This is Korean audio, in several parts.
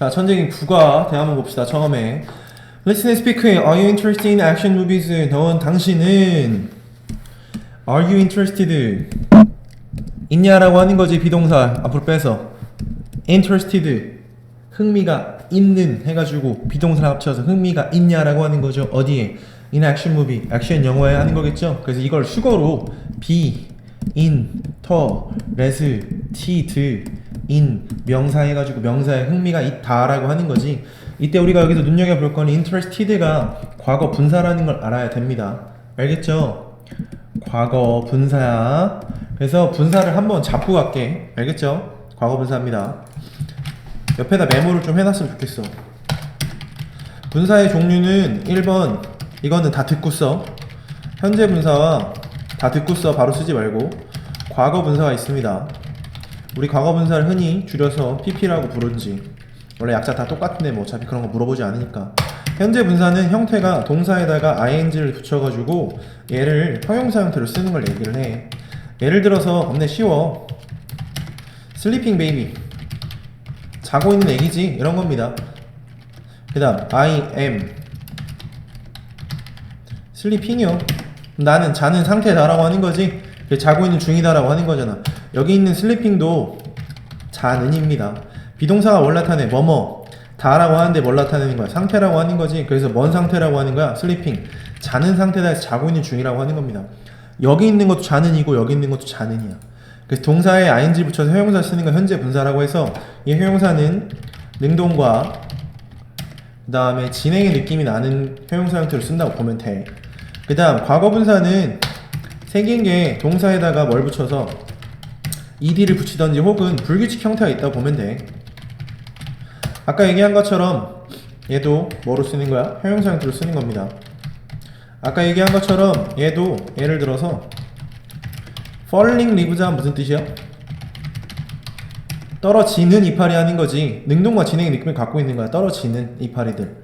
자, 천재인 국어 대화 한번 봅시다. 처음에 Listen and speak. Are you interested in action movies? 넌 당신은 Are you interested? 있냐라고 하는 거지 비동사 앞으로 빼서 interested 흥미가 있는 해가지고 비동사를 합쳐서 흥미가 있냐라고 하는 거죠 어디에 in action movie 액션 영화에 하는 거겠죠 그래서 이걸 수거로 be in in 명사 해가지고 명사에 흥미가 있다라고 하는 거지 이때 우리가 여기서 눈여겨볼 거는 interested가 과거 분사라는 걸 알아야 됩니다 알겠죠 과거 분사야. 그래서 분사를 한번 잡고 갈게. 알겠죠? 과거 분사입니다. 옆에다 메모를 좀 해놨으면 좋겠어. 분사의 종류는 1번 이거는 다 듣고 써. 현재 분사와 다 듣고 써 바로 쓰지 말고 과거 분사가 있습니다. 우리 과거 분사를 흔히 줄여서 PP라고 부르지. 원래 약자 다 똑같은데 뭐 어차피 그런 거 물어보지 않으니까. 현재 분사는 형태가 동사에다가 ing를 붙여가지고 얘를 형용사 형태로 쓰는 걸 얘기를 해. 예를 들어서 없네 쉬워. sleeping baby. 자고 있는 애기지 이런 겁니다. 그 다음 I am sleeping이요. 나는 자는 상태다 라고 하는 거지. 그 자고 있는 중이다 라고 하는 거잖아. 여기 있는 sleeping도 자는입니다. 비동사가 뭘 나타내? 뭐뭐 다라고 하는데 뭘 나타내는 거야? 상태라고 하는 거지. 그래서 뭔 상태라고 하는 거야? sleeping. 자는 상태다 해서 자고 있는 중이라고 하는 겁니다. 여기 있는 것도 자는이고 여기 있는 것도 자는이야. 그래서 동사에 ing 붙여서 형용사 쓰는 건 현재 분사라고 해서 이 형용사는 능동과 그 다음에 진행의 느낌이 나는 형용사 형태로 쓴다고 보면 돼. 그 다음 과거 분사는 생긴 게 동사에다가 뭘 붙여서 ed를 붙이던지 혹은 불규칙 형태가 있다고 보면 돼. 아까 얘기한 것처럼 얘도 뭐로 쓰는 거야? 형용사 형태로 쓰는 겁니다. 아까 얘기한 것처럼 얘도 예를 들어서 falling leaves가 무슨 뜻이야? 떨어지는 이파리 하는 거지 능동과 진행의 느낌을 갖고 있는 거야 떨어지는 이파리들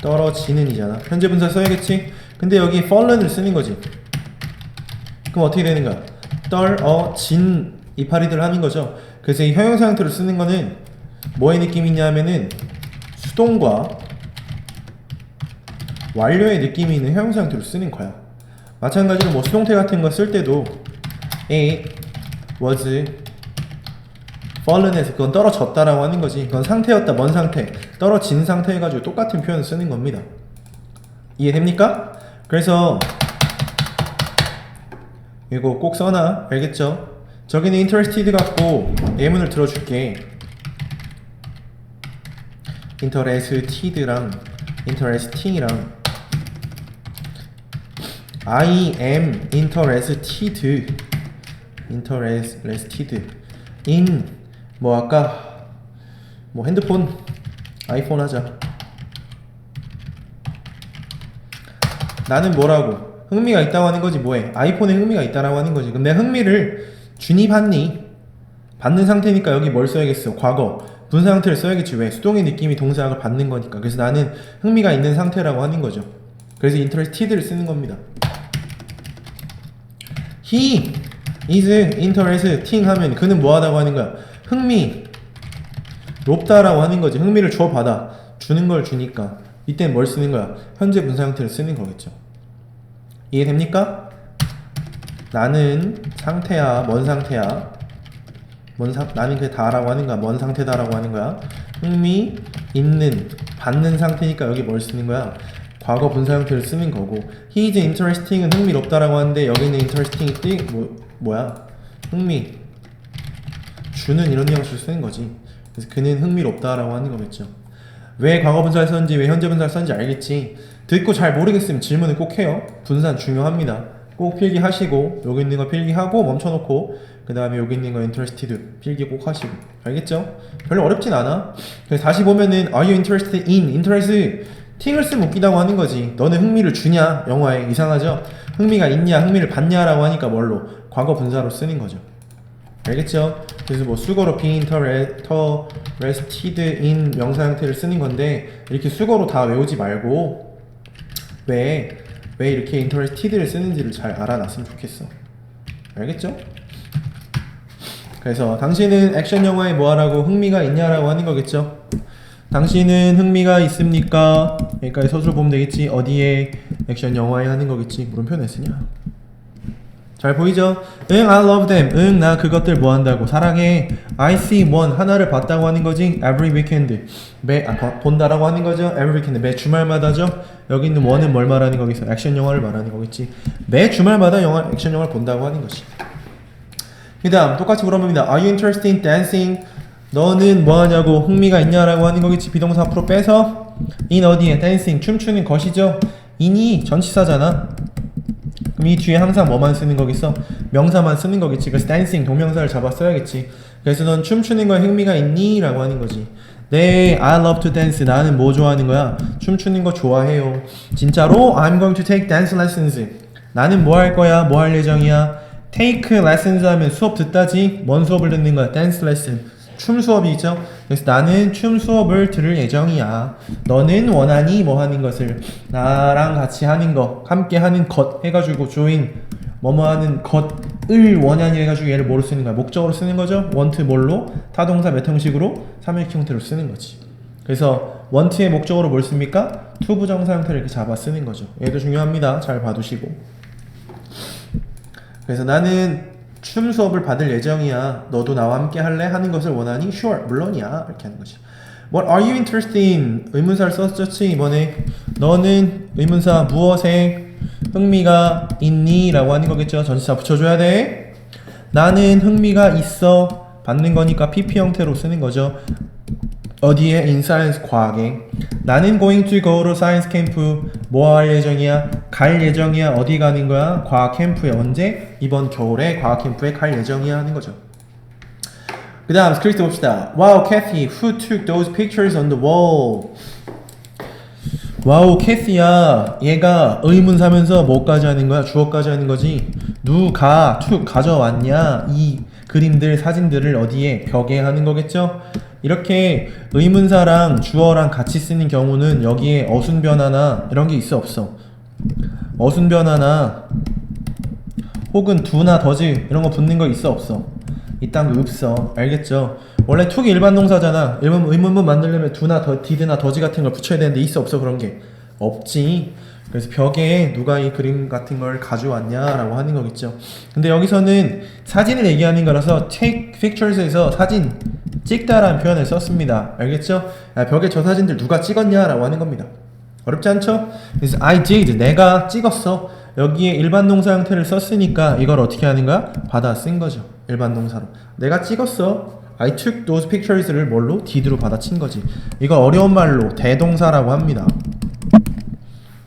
떨어지는 이잖아 현재 분사 써야겠지? 근데 여기 fallen을 쓰는 거지 그럼 어떻게 되는 거야? 떨어진 이파리들 하는 거죠 그래서 이 형용사 형태로 쓰는 거는 뭐의 느낌이 있냐면은 수동과 완료의 느낌이 있는 형용사 형태로 쓰는 거야. 마찬가지로 뭐 수동태 같은 거 쓸 때도 it was fallen에서 그건 떨어졌다라고 하는 거지. 그건 상태였다, 뭔 상태, 떨어진 상태 해가지고 똑같은 표현을 쓰는 겁니다. 이해됩니까? 그래서 이거 꼭 써놔, 알겠죠? 저기는 interested 갖고 예문을 들어줄게. interested랑 interesting이랑 I am interested interested in 뭐 아까 뭐 핸드폰 아이폰 하자 나는 뭐라고 흥미가 있다고 하는 거지 뭐해? 아이폰에 흥미가 있다라고 하는 거지. 근데 흥미를 주니 받니? 받는 상태니까 여기 뭘 써야겠어? 과거. 분사 상태를 써야겠지 왜? 수동의 느낌이 동사를 받는 거니까. 그래서 나는 흥미가 있는 상태라고 하는 거죠. 그래서 interested를 쓰는 겁니다. He is interesting 하면 그는 뭐하다고 하는 거야? 흥미 높다라고 하는 거지. 흥미를 줘 받아. 주는 걸 주니까. 이때는 뭘 쓰는 거야? 현재 분사 형태를 쓰는 거겠죠 이해됩니까? 나는 상태야 뭔 상태야 뭔 상, 나는 그게 다라고 하는 거야. 뭔 상태다라고 하는 거야. 흥미 있는 받는 상태니까 여기 뭘 쓰는 거야. 과거 분사 형태를 쓰는 거고 he is interesting은 흥미롭다라고 하는데 여기는 interesting이 띠 뭐, 뭐야? 흥미 주는 이런 뉘앙스를 쓰는 거지. 그래서 그는 흥미롭다라고 하는 거겠죠. 왜 과거 분사를 썼는지 왜 현재 분사를 썼는지 알겠지. 듣고 잘 모르겠으면 질문을 꼭 해요. 분산 중요합니다. 꼭 필기하시고 여기 있는 거 필기하고 멈춰놓고 그 다음에 여기 있는 거 interested 필기 꼭 하시고 알겠죠? 별로 어렵진 않아 그래서 다시 보면은 are you interested in interest 팅을 쓰면 웃기다고 하는 거지 너는 흥미를 주냐 영화에 이상하죠? 흥미가 있냐 흥미를 받냐라고 하니까 뭘로 과거 분사로 쓰는 거죠 알겠죠? 그래서 뭐 수거로 be interested in 명사 형태를 쓰는 건데 이렇게 수거로 다 외우지 말고 왜, 왜 이렇게 interested를 쓰는지를 잘 알아놨으면 좋겠어 알겠죠? 그래서 당신은 액션 영화에 뭐하라고 흥미가 있냐라고 하는 거겠죠. 당신은 흥미가 있습니까? 여기까지 서술을 보면 되겠지. 어디에 액션 영화에 하는 거겠지. 물음표 냈으냐? 잘 보이죠? 응, I love them. 응, 나 그것들 뭐 한다고. 사랑해. I see one. 하나를 봤다고 하는 거지. Every weekend. 매, 아, 봐- 본다라고 하는 거죠. Every weekend. 매 주말마다죠. 여기 있는 one은 뭘 말하는 거겠어? 액션 영화를 말하는 거겠지. 매 주말마다 영화, 액션 영화를 본다고 하는 거지. 그 다음, 똑같이 물어봅니다. Are you interested in dancing? 너는 뭐 하냐고 흥미가 있냐라고 하는 거겠지. 비동사 앞으로 빼서 in 어디에? dancing. 춤추는 것이죠. in이 전치사잖아. 이 뒤에 항상 뭐만 쓰는 거겠어? 명사만 쓰는 거겠지. 그래서 dancing 동명사를 잡아 써야겠지. 그래서 넌 춤추는 거에 흥미가 있니? 라고 하는 거지. 네, I love to dance. 나는 뭐 좋아하는 거야? 춤추는 거 좋아해요. 진짜로? I'm going to take dance lessons. 나는 뭐 할 거야? 뭐 할 예정이야? take lessons 하면 수업 듣다지. 뭔 수업을 듣는 거야? dance lesson. 춤 수업이 있죠. 그래서 나는 춤 수업을 들을 예정이야. 너는 원하니 뭐 하는 것을 나랑 같이 하는 거, 함께 하는 것 해가지고 join 뭐뭐 하는 것을 원하니 해가지고 얘를 뭐로 쓰는 거야? 목적으로 쓰는 거죠. want 뭘로? 타동사 몇 형식으로? 삼일기 형태로 쓰는 거지. 그래서 want의 목적으로 뭘 씁니까? to 부정사 형태를 이렇게 잡아 쓰는 거죠. 얘도 중요합니다. 잘 봐두시고. 그래서 나는 춤 수업을 받을 예정이야. 너도 나와 함께 할래? 하는 것을 원하니? Sure, 물론이야. 이렇게 하는 거지. What are you interested in? 의문사를 썼었지 이번에. 너는 의문사 무엇에 흥미가 있니? 라고 하는 거겠죠. 전치사 붙여줘야 돼. 나는 흥미가 있어. 받는 거니까 PP 형태로 쓰는 거죠. 어디에? in science 과학에. 나는 going to go to science camp. 뭐할 예정이야? 갈 예정이야. 어디 가는 거야? 과학 캠프에 언제? 이번 겨울에 과학 캠프에 갈 예정이야 하는 거죠. 그 다음 스크립트 봅시다. Wow, Kathy, who took those pictures on the wall? 와우, 캐시야. 얘가 의문사면서 뭐까지 하는 거야? 주어까지 하는 거지. 누가 툭 가져왔냐? 이 그림들, 사진들을 어디에 벽에 하는 거겠죠? 이렇게 의문사랑 주어랑 같이 쓰는 경우는 여기에 어순 변화나 이런 게 있어 없어? 어순 변화나 혹은 두나 더즈 이런 거 붙는 거 있어 없어? 이딴 거 없어. 알겠죠? 원래 툭이 일반 동사잖아. 의문, 의문문 만들려면 두나 더, 디드나 더지 같은 걸 붙여야 되는데 있어 없어 그런 게 없지. 그래서 벽에 누가 이 그림 같은 걸 가져왔냐라고 하는 거겠죠. 근데 여기서는 사진을 얘기하는 거라서 take pictures에서 사진 찍다라는 표현을 썼습니다. 알겠죠? 아, 벽에 저 사진들 누가 찍었냐라고 하는 겁니다. 어렵지 않죠? I did 내가 찍었어. 여기에 일반 동사 형태를 썼으니까 이걸 어떻게 하는 거야? 받아 쓴 거죠. 일반 동사로. 내가 찍었어. I took those pictures를 뭘로? did로 받아친 거지. 이거 어려운 말로 대동사라고 합니다.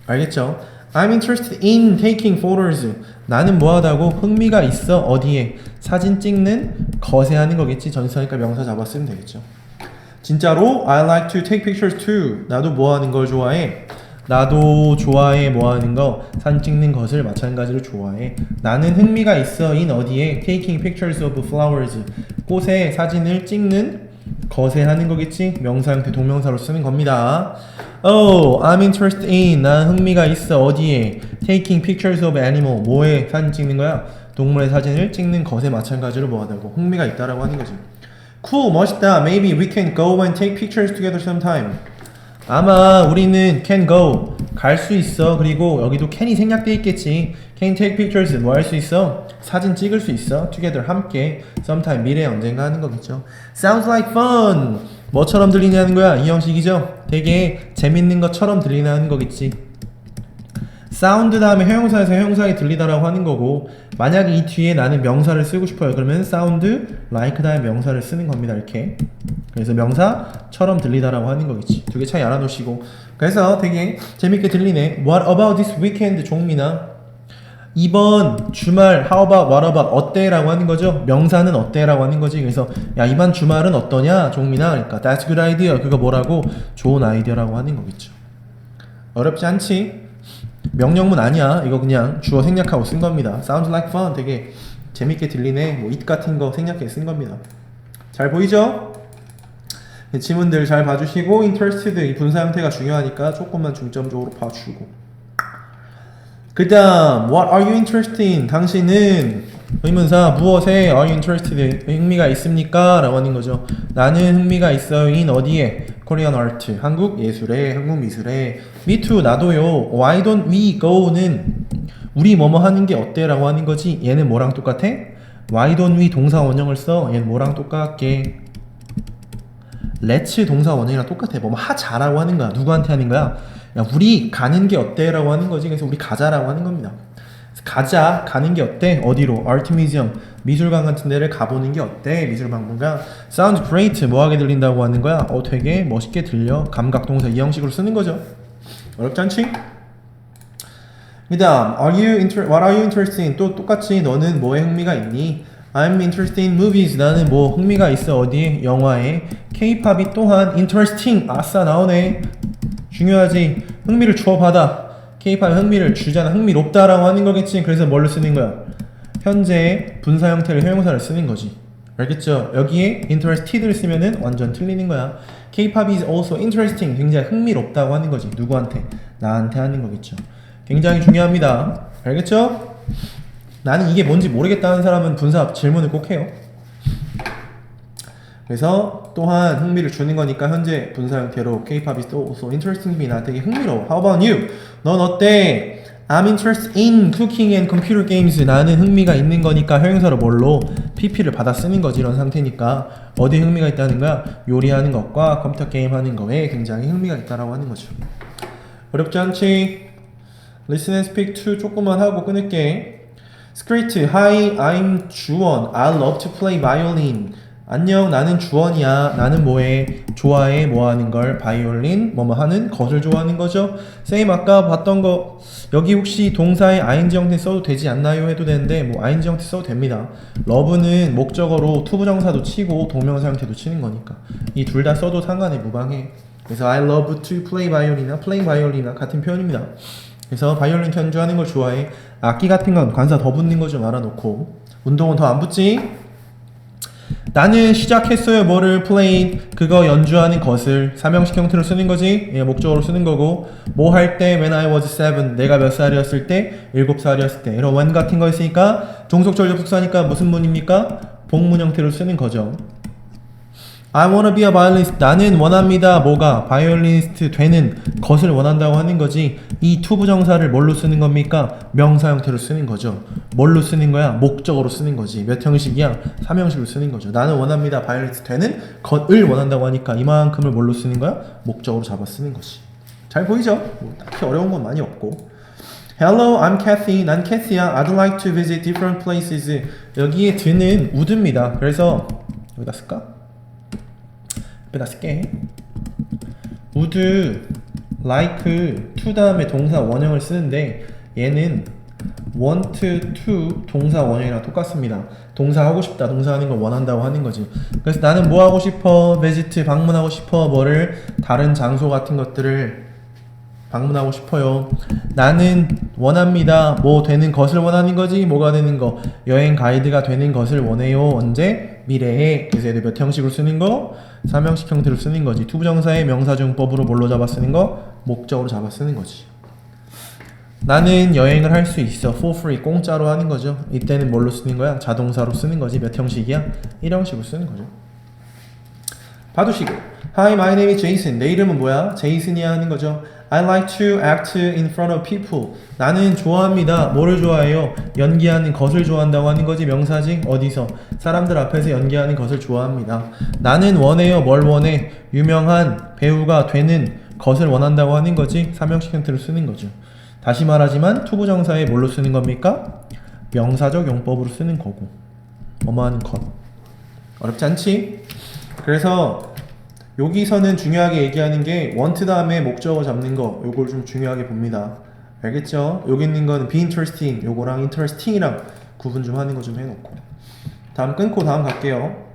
알겠죠? I'm interested in taking photos. 나는 뭐하다고 흥미가 있어 어디에 사진 찍는 것에 하는 거겠지 전사니까 명사 잡았으면 되겠죠. 진짜로 I like to take pictures too. 나도 뭐 하는 걸 좋아해? 나도 좋아해 뭐 하는 거 사진 찍는 것을 마찬가지로 좋아해. 나는 흥미가 있어 in 어디에 taking pictures of flowers. 꽃에 사진을 찍는 것에 하는 거겠지? 명사 형태 동명사로 쓰는 겁니다. Oh, I'm interested in. 난 흥미가 있어. 어디에? Taking pictures of animal. 뭐에 사진 찍는 거야? 동물의 사진을 찍는 것에 마찬가지로 뭐하다고? 흥미가 있다라고 하는 거지. Cool, 멋있다. Maybe we can go and take pictures together sometime. 아마 우리는 can go 갈 수 있어. 그리고 여기도 can이 생략돼 있겠지. Can take pictures 뭐 할 수 있어? 사진 찍을 수 있어. Together 함께 sometime 미래 언젠가 하는 거겠죠. Sounds like fun. 뭐처럼 들리냐는 거야. 이 형식이죠. 되게 재밌는 것처럼 들리냐는 거겠지. 사운드 다음에 형용사에서 형용사에 들리다라고 하는 거고 만약에 이 뒤에 나는 명사를 쓰고 싶어요. 그러면 사운드 like 다음에 명사를 쓰는 겁니다 이렇게. 그래서 명사처럼 들리다라고 하는 거겠지. 두 개 차이 알아놓으시고. 그래서 되게 재밌게 들리네. What about this weekend 종민아 이번 주말 how about what about 어때 라고 하는 거죠? 명사는 어때 라고 하는 거지. 그래서 야 이번 주말은 어떠냐 종민아 그러니까 that's good idea. 그거 뭐라고? 좋은 아이디어라고 하는 거겠죠. 어렵지 않지 명령문 아니야. 이거 그냥 주어 생략하고 쓴 겁니다. Sounds like fun. 되게 재밌게 들리네. 뭐 it 같은 거 생략해 쓴 겁니다. 잘 보이죠? 네, 지문들 잘 봐주시고 interested 이 분사 형태가 중요하니까 조금만 중점적으로 봐주고 그 다음 what are you interested in? 당신은 의문사 무엇에 are you interested 흥미가 있습니까? 라고 하는 거죠. 나는 흥미가 있어요. in 어디에? Korean 한국 예술에 한국 미술에 too 나도요. Why don't we go는 우리 뭐뭐 하는 게 어때? 라고 하는 거지. 얘는 뭐랑 똑같아? Why don't we 동사 원형을 써? 얘는 뭐랑 똑같게? let's 동사 원형이랑 똑같아. 뭐뭐 하자라고 하는 거야. 누구한테 하는 거야? 야, 우리 가는 게 어때?라고 하는 거지. 그래서 우리 가자라고 하는 겁니다. 가자, 가는 게 어때? 어디로? Museum, 미술관 같은 데를 가보는 게 어때? 미술 박물관. Sounds great. 뭐하게 들린다고 하는 거야? 어, 되게 멋있게 들려. 감각 동사 이 형식으로 쓰는 거죠. 어렵지 않지? 그 다음, are you inter, what are you interested in? 또 똑같이 너는 뭐에 흥미가 있니? I'm interested in movies. 나는 뭐 흥미가 있어 어디에? 영화에. K-팝이 또한 interesting. 아싸 나오네. 중요하지. 흥미를 주어받아. K-팝 흥미를 주잖아. 흥미롭다라고 하는 거겠지. 그래서 뭘로 쓰는 거야? 현재 분사 형태를 형용사를 쓰는 거지. 알겠죠? 여기에 interested를 쓰면은 완전 틀리는 거야. K-팝 is also interesting. 굉장히 흥미롭다고 하는 거지. 누구한테? 나한테 하는 거겠죠. 굉장히 중요합니다. 알겠죠? 나는 이게 뭔지 모르겠다는 사람은 분사 질문을 꼭 해요. 그래서 또한 흥미를 주는 거니까 현재 분사 형태로 K-pop is also interesting me. 나 되게 흥미로워. How about you? 넌 어때? I'm interested in cooking and computer games. 나는 흥미가 있는 거니까 형용사로 뭘로 PP를 받아 쓰는 거지 이런 상태니까 어디 흥미가 있다는 거야? 요리하는 것과 컴퓨터 게임 하는 거에 굉장히 흥미가 있다라고 하는 거죠. 어렵지 않지? Listen and speak to 조금만 하고 끊을게. Script, hi, I'm 주원. I love to play violin. 안녕, 나는 주원이야. 나는 뭐해? 좋아해, 뭐 하는 걸? 바이올린, 뭐뭐 하는 것을 좋아하는 거죠. 쌤, 아까 봤던 거, 여기 혹시 동사에 ing 형태 써도 되지 않나요? 해도 되는데, 뭐 ing 형태 써도 됩니다. love는 목적어로 투부정사도 치고 동명사 형태도 치는 거니까. 이 둘 다 써도 상관이 무방해. 그래서 I love to play violin이나 playing violin이나 같은 표현입니다. 그래서 바이올린 연주하는 걸 좋아해. 악기 같은 건 관사 더 붙는 거 좀 알아놓고 운동은 더 안 붙지? 나는 시작했어요. 뭐를 play 그거 연주하는 것을 삼형식 형태로 쓰는 거지. 예, 목적어로 쓰는 거고 뭐 할 때 when I was seven 내가 몇 살이었을 때 일곱 살이었을 때 이런 when 같은 거 있으니까 종속절 접속사니까 무슨 문입니까? 복문 형태로 쓰는 거죠. I wanna be a violinist. 나는 원합니다. 뭐가 바이올리니스트 되는 것을 원한다고 하는 거지. 이 투부정사를 뭘로 쓰는 겁니까? 명사 형태로 쓰는 거죠. 뭘로 쓰는 거야? 목적어로 쓰는 거지. 몇 형식이야? 3형식으로 쓰는 거죠. 나는 원합니다. 바이올리니스트 되는 것을 원한다고 하니까 이만큼을 뭘로 쓰는 거야? 목적어로 잡아 쓰는 거지. 잘 보이죠? 뭐 딱히 어려운 건 많이 없고. Hello, I'm Kathy. 난 캐시야. I'd like to visit different places. 여기에 드는 would입니다. 그래서 여기다 쓸까? 여기다 쓸게. would, like, to 다음에 동사 원형을 쓰는데 얘는 want to 동사 원형이랑 똑같습니다. 동사 하고 싶다, 동사 하는 걸 원한다고 하는 거지. 그래서 나는 뭐 하고 싶어, visit 방문하고 싶어, 뭐를 다른 장소 같은 것들을 방문하고 싶어요. 나는 원합니다. 뭐 되는 것을 원하는 거지, 뭐가 되는 거. 여행 가이드가 되는 것을 원해요. 언제? 미래에. 얘들 몇 형식으로 쓰는 거? 3형식 형태로 쓰는 거지. 투부정사의 명사중법으로 뭘로 잡아 쓰는 거? 목적으로 잡아 쓰는 거지. 나는 여행을 할 수 있어. for free. 공짜로 하는 거죠. 이때는 뭘로 쓰는 거야? 자동사로 쓰는 거지. 몇 형식이야? 1형식으로 쓰는 거죠. 봐두시고. Hi, my name is Jason. 내 이름은 뭐야? 제이슨이야 하는 거죠. I like to act in front of people. 나는 좋아합니다. 뭐를 좋아해요? 연기하는 것을 좋아한다고 하는 거지. 명사지? 어디서? 사람들 앞에서 연기하는 것을 좋아합니다. 나는 원해요. 뭘 원해? 유명한 배우가 되는 것을 원한다고 하는 거지. 삼형식 형태로 쓰는 거죠. 다시 말하지만 투부정사에 뭘로 쓰는 겁니까? 명사적 용법으로 쓰는 거고. 뭐뭐하는 것. 어렵지 않지? 그래서 여기서는 중요하게 얘기하는 게 want 다음에 목적어 잡는 거 요걸 좀 중요하게 봅니다. 알겠죠? 여기 있는 거는 be interesting 요거랑 interesting이랑 구분 좀 하는 거 좀 해놓고 다음 끊고 다음 갈게요.